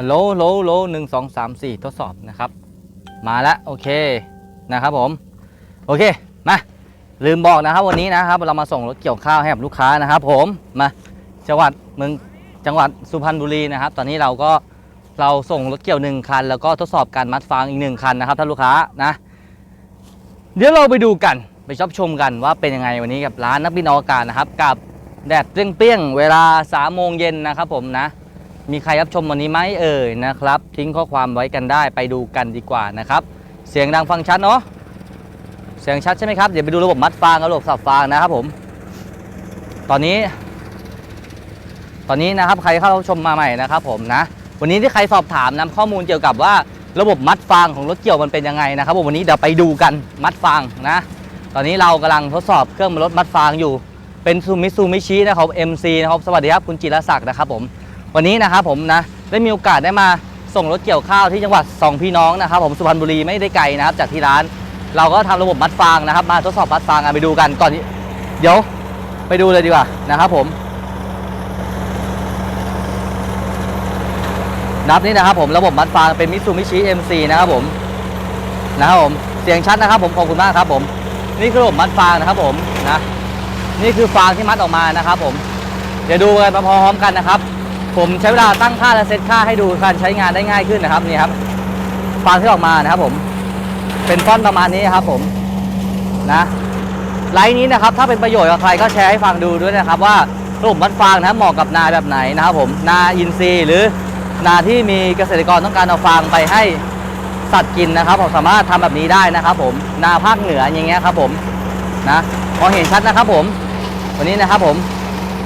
ฮัลโหลโหลโหลหนึ่งสองสามสี่ทดสอบนะครับ มาแล้วโอเคนะครับผม โอเค มา ลืมบอกนะครับวันนี้นะครับเรามาส่งรถเกี่ยวข้าวให้กับลูกค้านะครับ ผมมาจังหวัดเมืองจังหวัดสุพรรณบุรีนะครับ ตอนนี้เราก็เราส่งรถเกี่ยวหนึ่งคัน แล้วก็ทดสอบการมัดฟางอีกหนึ่งคันนะครับท่านลูกค้านะ เดี๋ยวเราไปดูกันไปชอบชมกันว่าเป็นยังไงวันนี้กับร้านนักบินอวกาศนะครับ กับแดดเปรี้ยงๆเวลา3ามโมงเย็นนะครับผมนะ มีใครรับชมวันนี้ไหมเอ่ยนะครับ ทิ้งข้อความไว้กันได้ไปดูกันดีกว่านะครับ เสียงดังฟังชัดเนาะเสียงชัดใช่ไหมครับเดี๋ยวไปดูระบบมัดฟางระบบสับฟางนะครับผม ตอนนี้ ตอนนี้นะครับใครเข้าชมมาใหม่นะครับ ผมนะ วันนี้ที่ใครสอบถามนำข้อมูลเกี่ยวกับว่าระบบมัดฟางของรถเกี่ยวมันเป็นยังไงนะครับผมวันนี้เดี๋ยวไปดูกันมัดฟางนะ ตอนนี้เรากำลังทดสอบเครื่องรถมัดฟางอยู่ เป็นซูมิซูมิชินะครับ MC นะครับสวัสดีครับคุณจิรศักดิ์นะครับผม วันนี้นะครับผมนะได้มีโอกาสได้มาส่งรถเกี่ยวข้าวที่จังหวัดสองพี่น้องนะครับผมสุพรรณบุรีไม่ได้ไกลนะครับจากที่ร้าน เราก็ทำระบบมัดฟางนะครับ มาทดสอบมัดฟางกันไปดูกันก่อนเดี๋ยวไปดูเลยดีกว่านะครับผมนับนี่นะครับผมระบบมัดฟางเป็นมิตซูมิชิ MC นะครับผมนะครับผมเสียงชัดนะครับผมขอบคุณมากครับผม นี่คือระบบมัดฟางนะครับผมนะนี่คือฟางที่มัดออกมานะครับผมเดี๋ยวดูกันพร้อมๆกันนะครับ ผมใช้เวลาตั้งค่าและเซตค่าให้ดูการใช้งานได้ง่ายขึ้นนะครับนี่ครับฟางที่ออกมานะครับผมเป็นฟอนประมาณนี้ครับผมนะไลน์นี้นะครับถ้าเป็นประโยชน์กับใครก็แชร์ให้ฟังดูด้วยนะครับว่าระบบมัดฟางนะเหมาะกับนาแบบไหนนะครับผมนาอินทรีย์หรือนาที่มีเกษตรกรต้องการเอาฟางไปให้สัตว์กินนะครับผมสามารถทำแบบนี้ได้นะครับ ผมนาภาคเหนืออย่างเงี้ยครับผมนะพอเห็นชัดนะครับผม วันนี้นะครับผม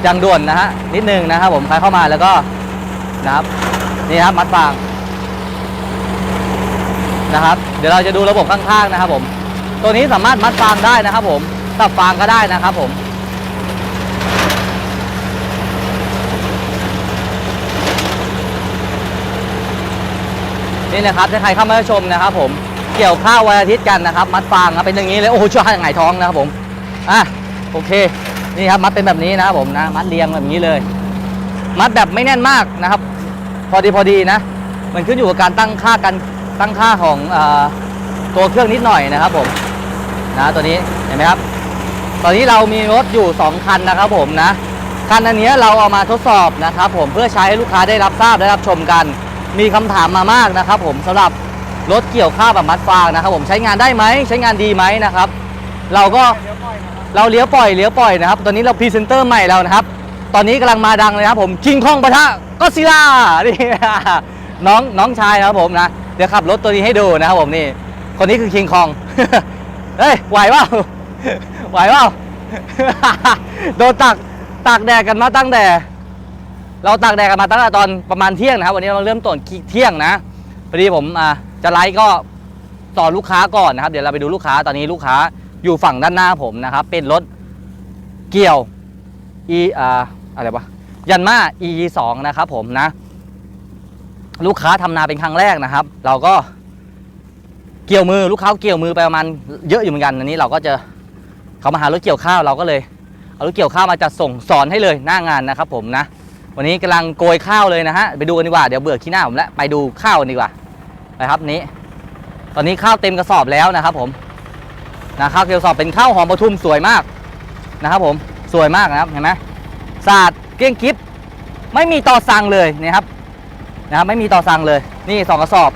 ยังด่วนนะฮะนิดนึงนะครับผมใครเข้ามาแล้วก็นะครับนี่ครับมัดฟางนะครับ เดี๋ยวเราจะดูระบบข้างๆนะครับ ผม ตัวนี้สามารถมัดฟางได้นะครับ ผมสับฟางก็ได้นะครับผมนี่นะครับถ้าใครเข้ามาชมนะครับ ผมเกี่ยวข้าววันอาทิตย์กันนะครับ มัดฟางครับเป็นอย่างนี้เลยโอ้โหช่วยหงายท้องนะครับผมอะโอเค นี่ครับมัดเป็นแบบนี้นะครับผมนะ มัดเรียงแบบนี้เลย มัดแบบไม่แน่นมากนะครับ พอดีพอดีนะ มันขึ้นอยู่กับการตั้งค่ากันตั้งค่าของอตัวเครื่องนิดหน่อยนะครับผมนะตัวนี้เห็นไหมครับ ตอนนี้เรามีรถอยู่ 2 คันนะครับผมนะคันอันนี้เราเอามาทดสอบนะครับ ผมเพื่อใช้ให้ลูกค้าได้รับทราบได้รับชมกัน มีคำถามมามากนะครับ ผมสำหรับรถเกี่ยวข้าวแบบมัดฟางนะครับ ผมใช้งานได้ไหมใช้งานดีไหมนะครับ เราก็ เราเลี้ยวปล่อยเลี้ยวปล่อยนะครับ ตอนนี้เราพรีเซนเตอร์ใหม่แล้วนะครับ ตอนนี้กำลังมาดังเลยครับผมคิงคองปะทะก็ซิล่านี่น้องน้องชายนะครับผมนะ เดี๋ยวขับรถตัวนี้ให้ดูนะครับผมนี่ คนนี้คือคิงคองเฮ้ยไหวเปล่าไหวเปล่าโดนตักตากแดดกันมาตั้งแต่ เราตากแดดกันมาตั้งแต่ตอนประมาณเที่ยงนะครับ วันนี้เราเริ่มต้นเที่ยงนะพอดีผมอ่าจะไลฟ์ก็ต่อลูกค้าก่อนนะครับ เดี๋ยวเราไปดูลูกค้าตอนนี้ลูกค้า อยู่ฝั่งด้านหน้าผมนะครับ เป็นรถเกี่ยว e อ่าอะไรวะยันมา e 2นะครับผมนะ ลูกค้าทำนาเป็นครั้งแรกนะครับ เราก็เกี่ยวมือลูกค้าเกี่ยวมือไปประมาณเยอะอยู่เหมือนกันอันนี้เราก็จะเขามาหารถเกี่ยวข้าวเราก็เลยเอารถเกี่ยวข้าวมาจัดส่งสอนให้เลยหน้างานนะครับผมนะ วันนี้กำลังโกยข้าวเลยนะฮะไปดูกันดีกว่าเดี๋ยวเบื่อขี้หน้าผมแล้วไปดูข้าวดีกว่าไปครับนี้ ตอนนี้ข้าวเต็มกระสอบแล้วนะครับผม นะข้าวเกลียวสอบเป็นข้าวหอมปทุมสวยมากนะครับผมสวยมากนะครับเห็นไหมสะอาดเกลี้ยงกิ๊บไม่มีต่อสั่งเลยนี่ครับนะครับไม่มีต่อสั่งเลยนี่สองกระสอบ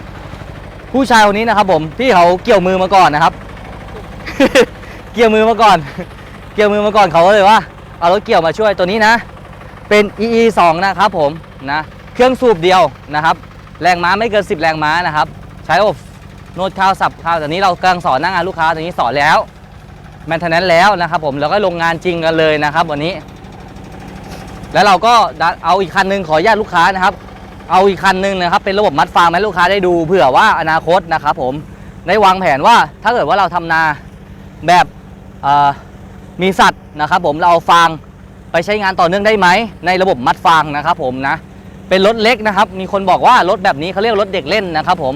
ผู้ชายคนนี้นะครับผมที่เขาเกี่ยวมือมาก่อนนะครับ เกี่ยวมือมาก่อน เกี่ยวมือมาก่อนเขาเลยว่าเอารถเกี่ยวมาช่วยตัวนี้นะ เป็น EE 2นะครับผมนะเครื่องสูบเดียวนะครับ แรงม้าไม่เกิน 10 แรงม้านะครับ ใช้ระบบ น้ตข้าวสับข้าวแต่นี้เรากำลังสอนหน้างานลูกค้าตัวนี้สอนแล้วแมนเทนแนนแล้วนะครับผมแล้วก็ลงงานจริงกันเลยนะครับ วันนี้ แล้วเราก็เอาอีกคันหนึงขออนุญาตลูกค้านะครับ เอาอีกคันหนึงนะครับ เป็นระบบมัดฟางให้ลูกค้าได้ดูเผื่อว่าอนาคตนะครับผมได้วางแผนว่าถ้าเกิดว่าเราทำนาแบบมีสัตว์นะครับ ผมเราเอาฟางไปใช้งานต่อเนื่องได้ไหมในระบบมัดฟางนะครับ ผมนะเป็นรถเล็กนะครับ มีคนบอกว่ารถแบบนี้เขาเรียกรถเด็กเล่นนะครับ ผม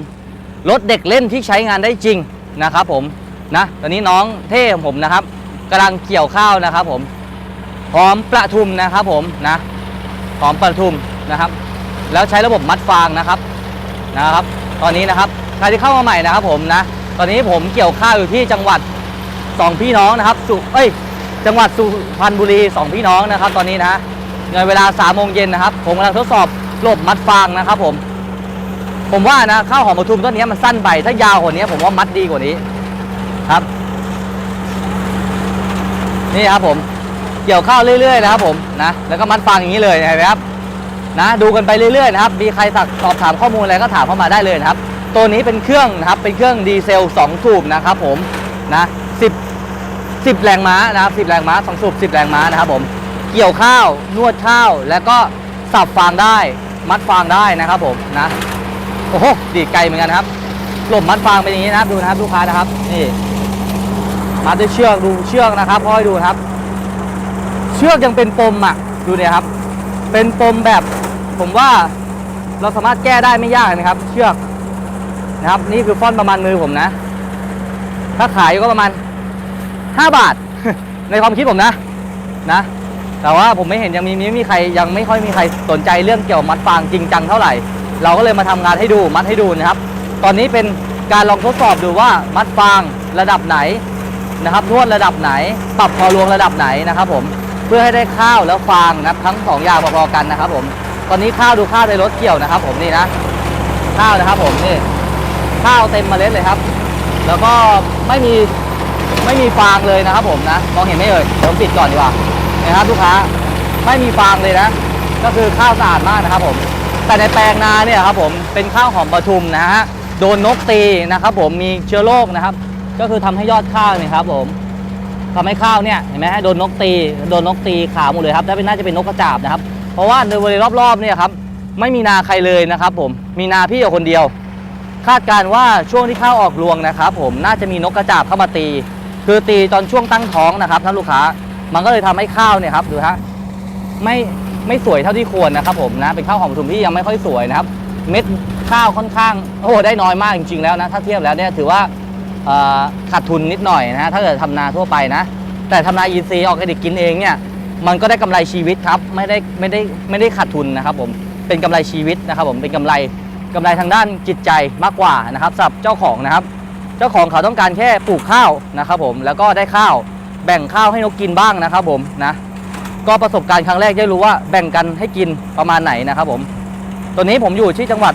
รถเด็กเล่นที่ใช้งานได้จริงนะครับผมนะตอนนี้น้องเท่ของผมนะครับกำลังเกี่ยวข้าวนะครับผมหอมประทุมนะครับผมนะหอมประทุมนะครับ แล้วใช้ระบบมัดฟางนะครับนะครับ ตอนนี้นะครับใครที่เข้ามาใหม่นะครับผมนะตอนนี้ผมเกี่ยวข้าวอยู่ที่จังหวัดสองพี่น้องนะครับสุเอ้ยจังหวัดสุพรรณบุรีสองพี่น้องนะครับ ตอนนี้นะในเวลา3ามโมงเย็นนะครับ ผมกำลังทดสอบหลบมัดฟางนะครับผม ผมว่านะข้าวหอมปทุมต้นนี้มันสั้นไป ถ้ายาวกว่านี้ผมว่ามัดดีกว่านี้ครับ นี่ครับผมเกี่ยวข้าวเรื่อยๆนะครับผมนะแล้วก็มัดฟางอย่างนี้เลยเห็นไหมครับนะดูกันไปเรื่อยๆนะครับมีใครสักสอบถามข้อมูลอะไรก็ถามเข้ามาได้เลยนะครับ ตัวนี้เป็นเครื่องนะครับเป็นเครื่องดีเซล 2 สูบนะครับผมนะ10 10แรงม้านะครับ10แรงม้า2สูบ10 แรงม้านะครับผมเกี่ยวข้าวนวดข้าวแล้วก็สับฟางได้ มัดฟางได้นะครับผมนะ โอ้โหดีไกลเหมือนกันครับหลบมัดฟางเป็นอย่างนี้นะครับดูนะครับลูกค้านะครับนี่มัดด้วยเชือกดูเชือกนะครับพ่อให้ดูครับ เชือกยังเป็นปมอะดูเนี่ยครับ เป็นปมแบบผมว่าเราสามารถแก้ได้ไม่ยากนะครับ เชือกนะครับ นี่คือฟ่อนประมาณมือผมนะ ถ้าขายก็ประมาณ 5 บาท ในความคิดผมนะนะ แต่ว่าผมไม่เห็นยังมีไม่มีใครยังไม่ค่อยมีใครสนใจเรื่องเกี่ยวกับมัดฟางจริงจังเท่าไหร่ เราก็เลยมาทำงานให้ดูมัดให้ดูนะครับ ตอนนี้เป็นการลองทดสอบดูว่ามัดฟางระดับไหนนะครับนวดระดับไหน ปรับคอรวงระดับไหนนะครับ ผมเพื่อให้ได้ข้าวแล้วฟางนะครับทั้งสองย่างพอๆกันนะครับ ผม ตอนนี้ข้าวดูข้าวในรถเกี่ยวนะครับ ผมนี่นะข้าวนะครับ ผมนี่ข้าวเต็มเมล็ดเลยครับ แล้วก็ไม่มีไม่มีฟางเลยนะครับ ผมนะมองเห็นไหมเอ่ยเดี๋ยวผมปิดก่อนดีกว่านะครับลูกค้าไม่มีฟางเลยนะ ก็คือข้าวสะอาดมากนะครับ ผม แต่ในแปลงนาเนี่ยครับผมเป็นข้าวหอมปทุมนะฮะโดนนกตีนะครับผมมีเชื้อโรคนะครับ ก็คือทำให้ยอดข้าวเนี่ยครับผมทำให้ข้าวเนี่ยเห็นไหมฮะโดนนกตีโดนนกตีขาวหมดเลยครับถ้าเป็นน่าจะเป็นนกกระจาบนะครับ เพราะว่าในบริเวณรอบๆเนี่ยครับไม่มีนาใครเลยนะครับผมมีนาพี่อยู่คนเดียว คาดการณ์ว่าช่วงที่ข้าวออกรวงนะครับผมน่าจะมีนกกระจาบเข้ามาตี คือตีตอนช่วงตั้งท้องนะครับท่านลูกค้า มันก็เลยทำให้ข้าวเนี่ยครับดูฮะไม่ ไม่สวยเท่าที่ควรนะครับผมนะเป็นข้าวหอมปทุมที่ยังไม่ค่อยสวยนะครับ เม็ดข้าวค่อนข้างโอ้ได้น้อยมากจริงๆแล้วนะถ้าเทียบแล้วเนี่ยถือว่าขาดทุนนิดหน่อยนะถ้าเกิดทำนาทั่วไปนะ แต่ทำนาอินทรีย์ออร์แกนิกกินเองเนี่ยมันก็ได้กำไรชีวิตครับไม่ได้ไม่ได้ไม่ได้ขาดทุนนะครับผมเป็นกำไรชีวิตนะครับผมเป็นกำไรกำไรทางด้านจิตใจมากกว่านะครับสำหรับเจ้าของนะครับ เจ้าของเขาต้องการแค่ปลูกข้าวนะครับผมแล้วก็ได้ข้าวแบ่งข้าวให้นกกินบ้างนะครับผมนะ ก็ประสบการณ์ครั้งแรกได้รู้ว่าแบ่งกันให้กินประมาณไหนนะครับผม ตัวนี้ผมอยู่ที่จังหวัด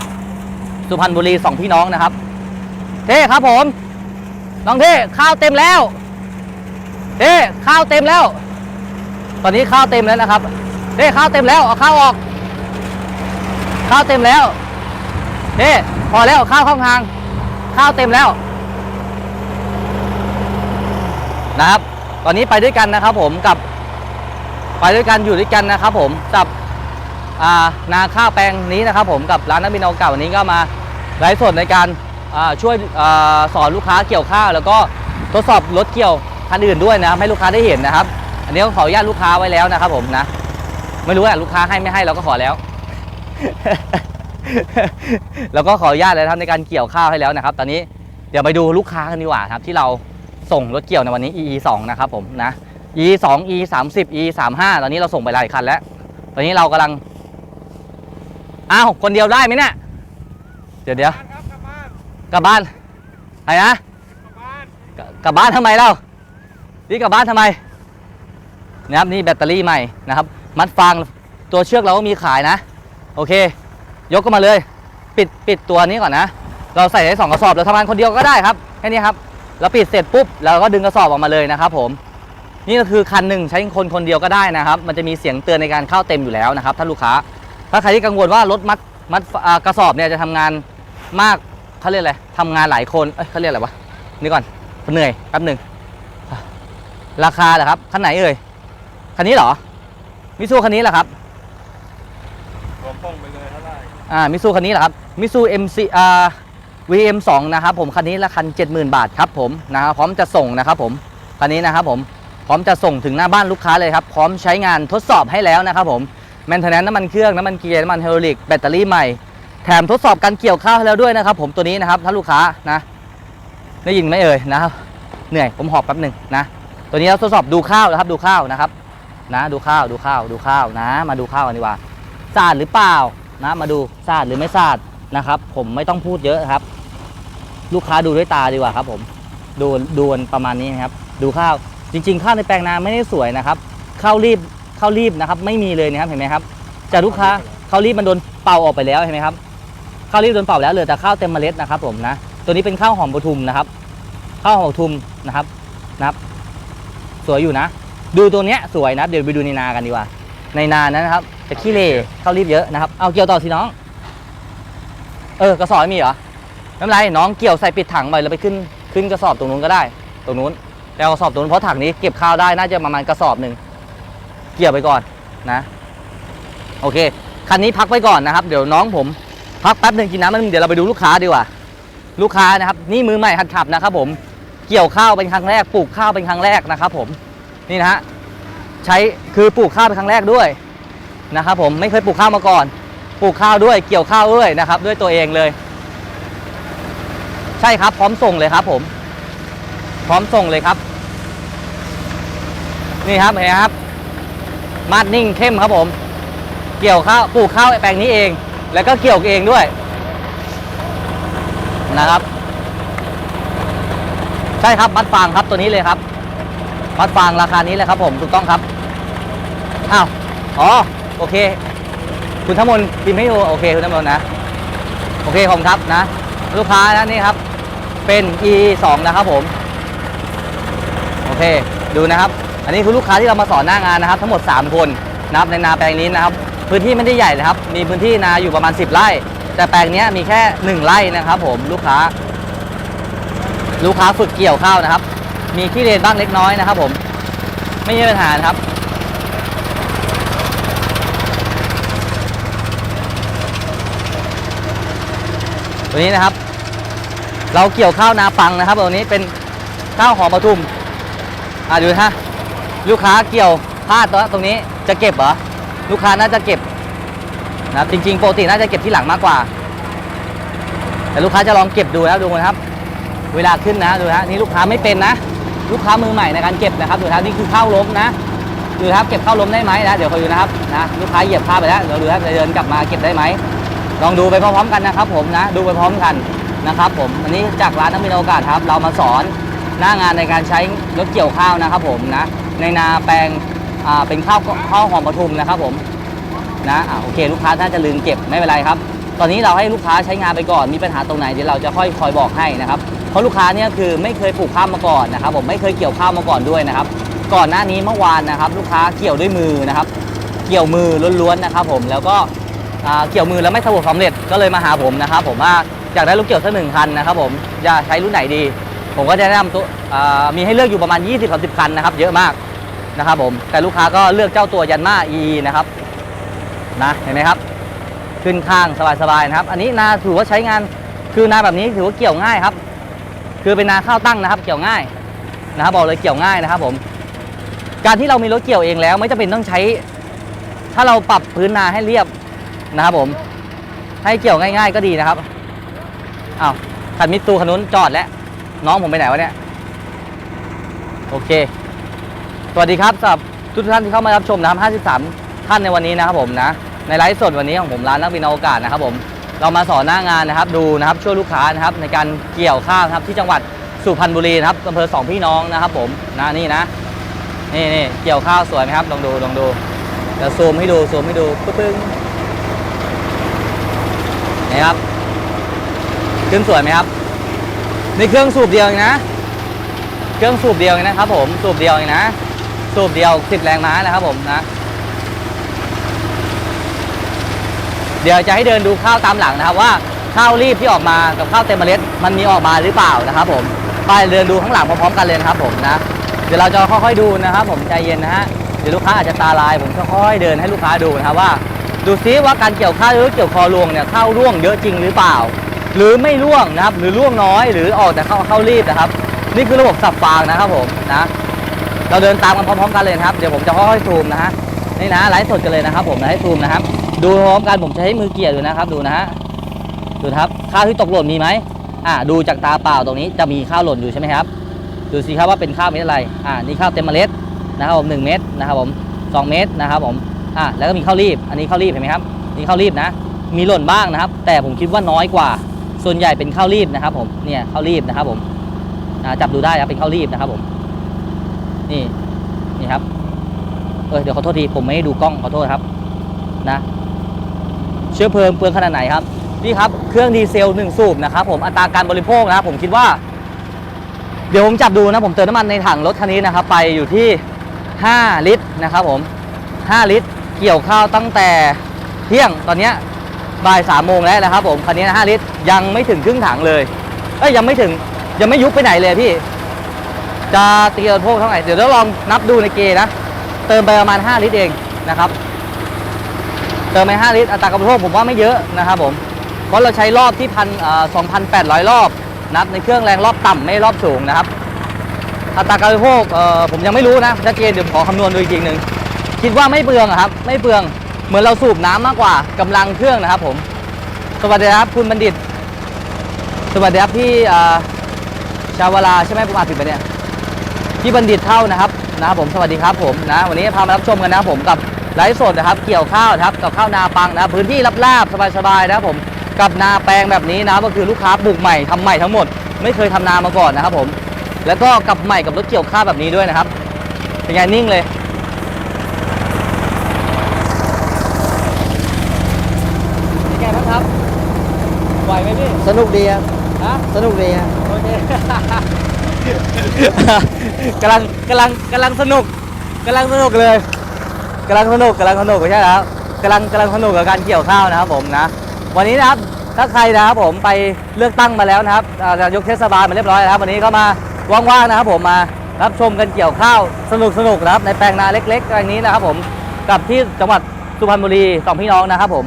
สุพรรณบุรีสองพี่น้องนะครับ เท่ครับผม น้องเท่ข้าวเต็มแล้ว เท่ข้าวเต็มแล้ว ตอนนี้ข้าวเต็มแล้วนะครับ เท่ข้าวเต็มแล้วเอาข้าวออก ข้าวเต็มแล้ว เท่พอแล้วข้าวข้าทาง ข้าวเต็มแล้วนะครับ ตอนนี้ไปด้วยกันนะครับผมกับ ไปด้วยกันอยู่ด้วยกันนะครับผมกับานาข้าวแปลงนี้นะครับผมกับร้านน้ำบินเอาเก่าวันนี้ก็มาไลฟ์สดในการาช่วยอสอนลูกค้าเกี่ยวข้าว แล้วก็ทดสอบรถเกี่ยวคันอื่นด้วยนะให้ลูกค้าได้เห็นนะครับ อันนี้ก็ขออนุญาตลูกค้าไว้แล้วนะครับผมนะ ไม่รู้ว่าลูกค้าให้ไม่ให้เราก็ขอแล้วเราก็ขออนุญาตเลยนะครับในการเกี่ยวข้าวให้แล้วนะครับ ตอนนี้เดี๋ยวไปดูลูกค้ากันดีกว่าครับ ที่เราส่งรถเกี่ยวในวันนี้ EE 2 นะครับผมนะ EE 2 EE 3 0 E 3 5ตอนนี้เราส่งไปหลายคันแล้ว ตอนนี้เรากำลัง อ้าว คนเดียวได้ไหมเนี่ย เดี๋ยวเดี๋ยวกลับบ้านอะไรนะกลับบ้านกกลับบ้านทำไมเล่านี่กลับบ้านทำไมนะครับนี่แบตเตอรี่ใหม่นะครับ มัดฟางตัวเชือกเราก็มีขายนะ โอเค ยกก็มาเลย ปิดปิดตัวนี้ก่อนนะ เราใส่ได้สองกระสอบเราทำงานคนเดียวก็ได้ครับแค่นี้ครับเราปิดเสร็จปุ๊บเราก็ดึงกระสอบออกมาเลยนะครับผม นี่ก็คือคันหนึ่งใช้คนคนเดียวก็ได้นะครับ มันจะมีเสียงเตือนในการเข้าเต็มอยู่แล้วนะครับท่านลูกค้า ถ้าใครที่กังวลว่ารถมัดมัดอ่ากระสอบเนี่ยจะทำงานมากเขาเรียกอะไรทำงานหลายคนเอ้ยเขาเรียกอะไรวะนี่ก่อนเหนื่อยแป๊บหนึ่งราคาเหรอครับคันไหนเอ่ยคันนี้เหรอมิซูคันนี้เหรอครับรวมป้องไปเลยเท่าไหร่อ่ามิซูคันนี้เหรอครับมิซู MC อ่า VM 2นะครับผมคันนี้ละคัน70,000บาทครับผมนะครับพร้อมจะส่งนะครับผมคันนี้นะครับผม พร้อมจะส่งถึงหน้าบ้านลูกค้าเลยครับ พร้อมใช้งานทดสอบให้แล้วนะครับผมแมนเทนแนนน้ำมันเครื่องน้ำมันเกียร์น้ำมันไฮดรอลิกแบตเตอรี่ใหม่ แถมทดสอบการเกี่ยวข้าวให้แล้วด้วยนะครับ ผมตัวนี้นะครับท่านลูกค้านะได้ยินไหมเอ่ยนะครับเหนื่อยผมหอบแป๊บหนึ่งนะ ตัวนี้เราทดสอบดูข้าวนะครับดูข้าวนะครับ นะดูข้าวดูข้าวดูข้าวนะ มาดูข้าวกันดีกว่าสะอาดหรือเปล่านะ มาดูสะอาดหรือไม่สะอาดนะครับ ผมไม่ต้องพูดเยอะครับ ลูกค้าดูด้วยตาดีกว่าครับ ผมดูดูนประมาณนี้นะครับ ดูข้าว จริง ๆ ข้าวในแปลงนาไม่ได้สวยนะครับข้าวรีบข้าวรีบนะครับ ไม่มีเลยนะครับเห็นไหมครับจากลูกค้าข้าวรีบมันโดนเป่าออกไปแล้วเห็นไหมครับข้าวรีบโดนเป่าแล้วเหลือแต่ข้าวเต็มเมล็ดนะครับ ผมนะตัวนี้เป็นข้าวหอมปทุมนะครับข้าวหอมปทุมนะครับนะครับ สวยอยู่นะ ดูตัวเนี้ยสวยนะเดี๋ยวไปดูในนากันดีกว่า ในนานั้นนะครับจะขี้เลข้าวรีบเยอะนะครับเอาเกี่ยวต่อสิน้อง เออกระสอบไม่มีเหรอไม่เป็นไรน้องเกี่ยวใส่ปิดถังไปแล้วไปขึ้นขึ้นกระสอบตรงนู้นก็ได้ ตรงนู้น แต่เอากระสอบตรงนู้นเพราะถังนี้เก็บข้าวได้น่าจะประมาณกระสอบหนึ่งเกี่ยวไปก่อนนะโอเคคันนี้พักไว้ก่อนนะครับ เดี๋ยวน้องผมพักแป๊บหนึ่งกินน้ำแป๊บนึงเดี๋ยวเราไปดูลูกค้าดีกว่า ลูกค้านะครับนี่มือใหม่หัดขับนะครับ ผมเกี่ยวข้าวเป็นครั้งแรกปลูกข้าวเป็นครั้งแรกนะครับ ผมนี่นะฮะใช้คือปลูกข้าวเป็นครั้งแรกด้วยนะครับผมไม่เคยปลูกข้าวมาก่อน ปลูกข้าวด้วยเกี่ยวข้าวด้วยนะครับ ด้วยตัวเองเลย ใช่ครับพร้อมส่งเลยครับผม พร้อมส่งเลยครับ นี่ครับเห็นไหมครับ มาดนิ่งเข้มครับผม เกี่ยวข้าวปลูกข้าวแปลงนี้เอง แล้วก็เกี่ยวเองด้วย นะครับ ใช่ครับมัดฟางครับตัวนี้เลยครับ มัดฟางราคานี้เลยครับผมถูกต้องครับอ้าวอ๋อโอเค คุณทั้งมนพิมพ์ให้ดูโอเคคุณทั้งมนนะโอเคผมครับนะ ลูกค้านะนี่ครับ เป็น e 2นะครับผม เคดูนะครับ อันนี้คือลูกค้าที่เรามาสอนหน้างานนะครับ ทั้งหมด 3 คนนะครับในนาแปลงนี้นะครับ พื้นที่ไม่ได้ใหญ่นะครับ มีพื้นที่นาอยู่ประมาณ 10 ไร่ แต่แปลงนี้มีแค่ 1 ไร่นะครับผมลูกค้า ลูกค้าฝึกเกี่ยวข้าวนะครับ มีขี้เลนบ้างเล็กน้อยนะครับ ผม ไม่มีปัญหาครับตัวนี้นะครับ เราเกี่ยวข้าวนาปังนะครับตัวนี้เป็นข้าวหอมปทุม อ่าดูนะฮะลูกค้าเกี่ยวพลาดตัวตรงนี้จะเก็บเหรอลูกค้าน่าจะเก็บนะครับจริงๆปกติน่าจะเก็บที่หลังมากกว่า แต่ลูกค้าจะลองเก็บดูนะครับดูนะครับ เวลาขึ้นนะดูนะนี่ลูกค้าไม่เป็นนะ ลูกค้ามือใหม่ในการเก็บนะครับดูนะครับนี่คือเข้าล้มนะดูนะครับเก็บเข้าล้มได้ไหมนะเดี๋ยวคอยดูนะครับนะลูกค้าเหยียบข้าวไปแล้วเดี๋ยวดูครับจะเดินกลับมาเก็บได้ไหมลองดูไปพร้อมๆกันนะครับ ผมนะ ดูไปพร้อมกันนะครับ ผมอันนี้จากร้านน้ำมินโอกาสครับ เรามาสอน หน้างานในการใช้รถเกี่ยวข้าวนะครับผมนะในนาแปลงเป็นข้าวข้าวหอมปทุมนะครับผมนะอ่าโอเค ลูกค้าน่าจะลืมเก็บไม่เป็นไรครับ ตอนนี้เราให้ลูกค้าใช้งานไปก่อนมีปัญหาตรงไหนเดี๋ยวเราจะค่อยคอยบอกให้นะครับเพราะลูกค้าเนี่ยคือไม่เคยปลูกข้าวมาก่อนนะครับ ผมไม่เคยเกี่ยวข้าวมาก่อนด้วยนะครับ ก่อนหน้านี้เมื่อวานนะครับ ลูกค้าเกี่ยวด้วยมือนะครับ เกี่ยวมือล้วนๆนะครับ ผมแล้วก็เกี่ยวมือแล้วไม่ประสบความสำเร็จก็เลยมาหาผมนะครับ ผมว่าอยากได้รถเกี่ยวสักหนึ่งคันนะครับ ผมจะใช้รุ่นไหนดี ผมก็จะแนะนำตัวมีให้เลือกอยู่ประมาณ 20-30 คันนะครับ เยอะมากนะครับผมแต่ลูกค้าก็เลือกเจ้าตัวยันมา e นะครับนะเห็นไหมครับ ขึ้นข้างสบายๆนะครับ อันนี้นาถือว่าใช้งานคือนาแบบนี้ถือว่าเกี่ยวง่ายครับ คือเป็นนาข้าวตั้งนะครับ เกี่ยวง่ายนะครับบอกเลยเกี่ยวง่ายนะครับผม การที่เรามีรถเกี่ยวเองแล้ว ไม่จำเป็นต้องใช้ ถ้าเราปรับพื้นนาให้เรียบนะครับผม ให้เกี่ยวง่าย ๆ ก็ดีนะครับอ้าวคันมิตซูคันนู้นจอดแล้ว น้องผมไปไหนวะเนี่ย โอเค สวัสดีครับสำหรับทุกท่านที่เข้ามารับชมนะครับ 53 ท่านในวันนี้นะครับผมนะ ในไลฟ์สดวันนี้ของผมร้านนักบินอวกาศนะครับผม เรามาสอนหน้างานนะครับ ดูนะครับช่วยลูกค้านะครับ ในการเกี่ยวข้าวนะครับที่จังหวัดสุพรรณบุรีนะครับอำเภอสองพี่น้องนะครับ ผมนะนี่นะนี่นี่เกี่ยวข้าวสวยไหมครับลองดูลองดูเดี๋ยวซูมให้ดูซูมให้ดูปึ๊บปึ๊งนี่ครับขึ้นสวยไหมครับ นี่เครื่องสูบเดียวเองนะ เครื่องสูบเดียวเองนะครับผมสูบเดียวเองนะ สูบเดียว10แรงม้านะครับผมนะ เดี๋ยวจะให้เดินดูข้าวตามหลังนะครับว่าข้าวรีบที่ออกมากับข้าวเต็มเมล็ด มันมีออกมาหรือเปล่านะครับผมไปเดินดูข้างหลังพร้อมๆกันเลยนะครับผมนะเดี๋ยวเราจะค่อยๆดูนะครับ ผมใจเย็นนะฮะเดี๋ยวลูกค้าอาจจะตาลายผมค่อยๆเดินให้ลูกค้าดูนะครับว่า ดูซิว่าการเกี่ยวข้าวหรือเกี่ยวคอรวงเนี่ยข้าวร่วงเยอะจริงหรือเปล่า หรือไม่ร่วงนะครับ หรือร่วงน้อย หรือออกแต่เข้าวข้ารีบนะครับ นี่คือระบบสับฟางนะครับผมนะเราเดินตามกันพร้อมๆกันเลยนะครับ เดี๋ยวผมจะค่อยๆซูมนะฮะนี่นะไลฟ์สดกันเลยนะครับ ผมนะให้ซูมนะครับ ดูพร้อมกันผมจะให้มือเกี่ยดูนะครับ ดูนะฮะดูครับข้าวที่ตกหล่นมีไหมอ่าดูจากตาเปล่าตรงนี้จะมีข้าวหล่นอยู่ใช่ไหมครับ ดูสิครับว่าเป็นข้าวเม็ดอะไรอ่านี่ข้าวเต็มเมล็ดนะครับผมหนึ่งเม็ดนะครับผมสองเม็ดนะครับผมอ่าแล้วก็มีข้าวรีบ อันนี้ข้าวรีบเห็นไหมครับนี่ข้าวรีบนะ มีหล่นบ้างนะครับ แต่ผมคิดว่าน้อยกว่า ส่วนใหญ่เป็นข้าวรีบนะครับผมเนี่ยข้าวรีบนะครับผมจับดูได้ครับเป็นข้าวรีบนะครับผมนี่นี่ครับเออเดี๋ยวขอโทษทีผมไม่ได้ดูกล้องขอโทษครับนะเชื้อเพลิงเปลืองขนาดไหนครับนี่ครับเครื่องดีเซลหนึ่งสูบนะครับผมอัตราการบริโภคนะครับผมคิดว่า เดี๋ยวผมจับดูนะผมเติมน้ำมันในถังรถคันนี้นะครับ ไปอยู่ที่ 5 ลิตรนะครับผม 5 ลิตรเกี่ยวข้าวตั้งแต่เที่ยงตอนเนี้ย บ่ายสามโมงแล้วนะครับผมคันนี้นะ5ลิตรยังไม่ถึงครึ่งถังเลยเอ้ยยังไม่ถึงยังไม่ยุบไปไหนเลยพี่ จะเตีกระโพกเท่าไหร่เดี๋ยวเราลองนับดูในเกนะ เติมไปประมาณ 5 ลิตรเองนะครับ เติมไป 5 ลิตรอัตราการบริโภคผมว่าไม่เยอะนะครับผมเพราะเราใช้รอบที่พันสองพันแปดร้อยรอบนับในเครื่องแรงรอบต่ำไม่รอบสูงนะครับ อัตราการบริโภคผมยังไม่รู้นะชัดเจนเดี๋ยวขอคำนวณดูอีกทีหนึ่งคิดว่าไม่เปลืองครับ ไม่เปลือง เหมือนเราสูบน้ำมากกว่ากำลังเครื่องนะครับ ผม สวัสดีครับคุณบัณฑิต สวัสดีครับพี่อ่าชาวลาใช่ไหมผมอ่านผิดไปเนี่ยพี่บัณฑิตเท่านะครับนะครับผมสวัสดีครับผมนะ วันนี้พามารับชมกันนะครับผมกับไลฟ์สดนะครับ เกี่ยวข้าวนะครับกับข้าวนาปังนะพื้นที่ราบๆสบายๆนะครับผมกับนาแปลงแบบนี้นะครับก็คือลูกค้าปลูกใหม่ทำใหม่ทั้งหมด ไม่เคยทำนามาก่อนนะครับผม แล้วก็กับใหม่กับรถเกี่ยวข้าวแบบนี้ด้วยนะครับเป็นไงนิ่งเลยเป็นไงบ้างครับไหวไหมพี่ สนุกดีครับฮะสนุกดีครับโอเคกำลังกำลังกำลังสนุกกำลังสนุกเลยกำลังสนุกกำลังสนุกไม่ใช่แล้วกำลังกำลังสนุกกับการเกี่ยวข้าวนะครับผมนะ วันนี้นะครับถ้าใครนะครับผมไปเลือกตั้งมาแล้วนะครับอ่านายกเทศบาลมาเรียบร้อยแล้วครับวันนี้ก็มาว่างๆนะครับผมมารับชมกันเกี่ยวข้าวสนุกสนุกๆนะครับในแปลงนาเล็กๆอย่างนี้นะครับผมกับที่จังหวัดสุพรรณบุรีสองพี่น้องนะครับผม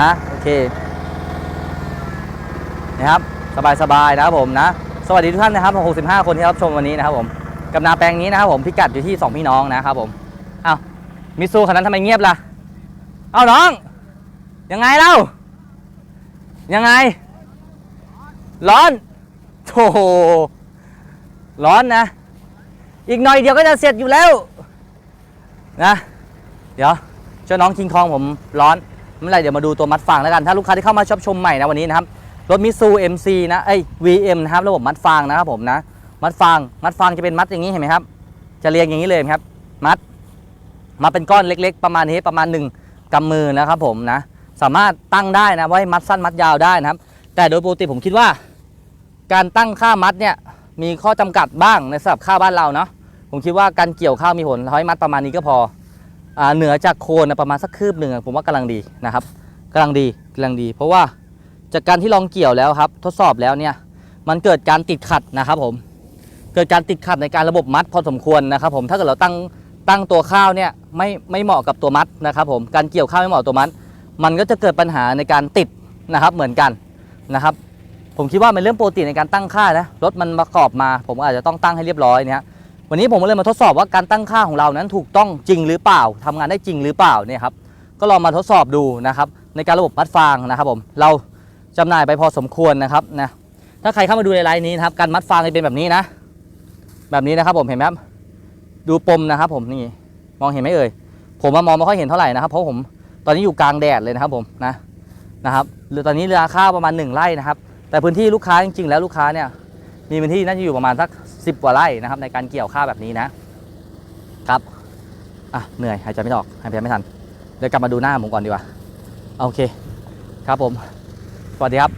นะโอเค นะครับสบายๆนะครับผมนะสวัสดีทุกท่านนะครับ65 คนที่รับชมวันนี้นะครับผมกับนาแปลงนี้นะครับผมพิกัดอยู่ที่ 2 พี่น้องนะครับผมอ้าวมิซูคันนั้นทำไมเงียบล่ะเอ้าน้อง ยังไงเล่ายังไง ร้อนโธ่ร้อนนะ อีกหน่อยเดียวก็จะเสร็จอยู่แล้วนะเดี๋ยวเจ้าน้องคิงคองผมร้อนไม่เป็นไรเดี๋ยวมาดูตัวมัดฟางแล้วกัน ถ้าลูกค้าที่เข้ามาชอบชมใหม่นะวันนี้นะครับ รถมิซู MC นะเอ้ย VM นะครับระบบมัดฟางนะครับผมนะ มัดฟาง มัดฟางจะเป็นมัดอย่างนี้เห็นไหมครับ จะเรียงอย่างนี้เลยครับ มัด มาเป็นก้อนเล็ก ๆ ประมาณนี้ประมาณ1กำมือนะครับผมนะ สามารถตั้งได้นะไว้มัดสั้นมัดยาวได้นะครับ แต่โดยปกติผมคิดว่า การตั้งค่ามัดเนี่ยมีข้อจำกัดบ้างในสำหรับค่าวบ้านเราเนาะ ผมคิดว่าการเกี่ยวข้าวมีผลร้อยมัดประมาณนี้ก็พออเหนือจากโคนนะประมาณสักคืบหนึ่งผมว่ากำลังดีนะครับกำลังดีกำลังดี เพราะว่า จากการที่ลองเกี่ยวแล้วครับ ทดสอบแล้วเนี่ยมันเกิดการติดขัดนะครับผมเกิดการติดขัดในการระบบมัดพอสมควรนะครับผมถ้าเกิดเราตั้งตั้งตัวข้าวเนี่ยไม่ไม่เหมาะกับตัวมัดนะครับผมการเกี่ยวข้าวไม่เหมาะกับตัวมัด มันก็จะเกิดปัญหาในการติดนะครับเหมือนกันนะครับผมคิดว่าเป็นเรื่องปกติในการตั้งค่านะรถมันประกอบมา ผมอาจจะต้องตั้งให้เรียบร้อยเนี่ยฮะวันนี้ผมก็เลยมาทดสอบว่าการตั้งค่าของเรานั้นถูกต้องจริงหรือเปล่าทำงานได้จริงหรือเปล่าเนี่ยครับก็ลองมาทดสอบดูนะครับในการระบบมัดฟางนะครับผมเรา จำหน่ายไปพอสมควรนะครับนะถ้าใครเข้ามาดูในไลน์นี้นะครับการมัดฟางจะเป็นแบบนี้นะ แบบนี้นะครับผมเห็นไหมครับดูปมนะครับ ผมนี่มองเห็นไหมเอ่ยผมมามองไม่ค่อยเห็นเท่าไหร่นะครับ เพราะผมตอนนี้อยู่กลางแดดเลยนะครับผมนะนะครับหรือตอนนี้ราคาประมาณ 1ไร่นะครับ แต่พื้นที่ลูกค้าจริงๆแล้วลูกค้าเนี่ยมีพื้นที่น่าจะอยู่ประมาณสัก 10กว่าไร่นะครับ ในการเกี่ยวข้าวแบบนี้นะครับอะเหนื่อยหายใจไม่ออกหายใจไม่ทันเดี๋ยวกลับมาดูหน้าผมก่อนดีกว่าโอเค ครับผม สวัสดีครับ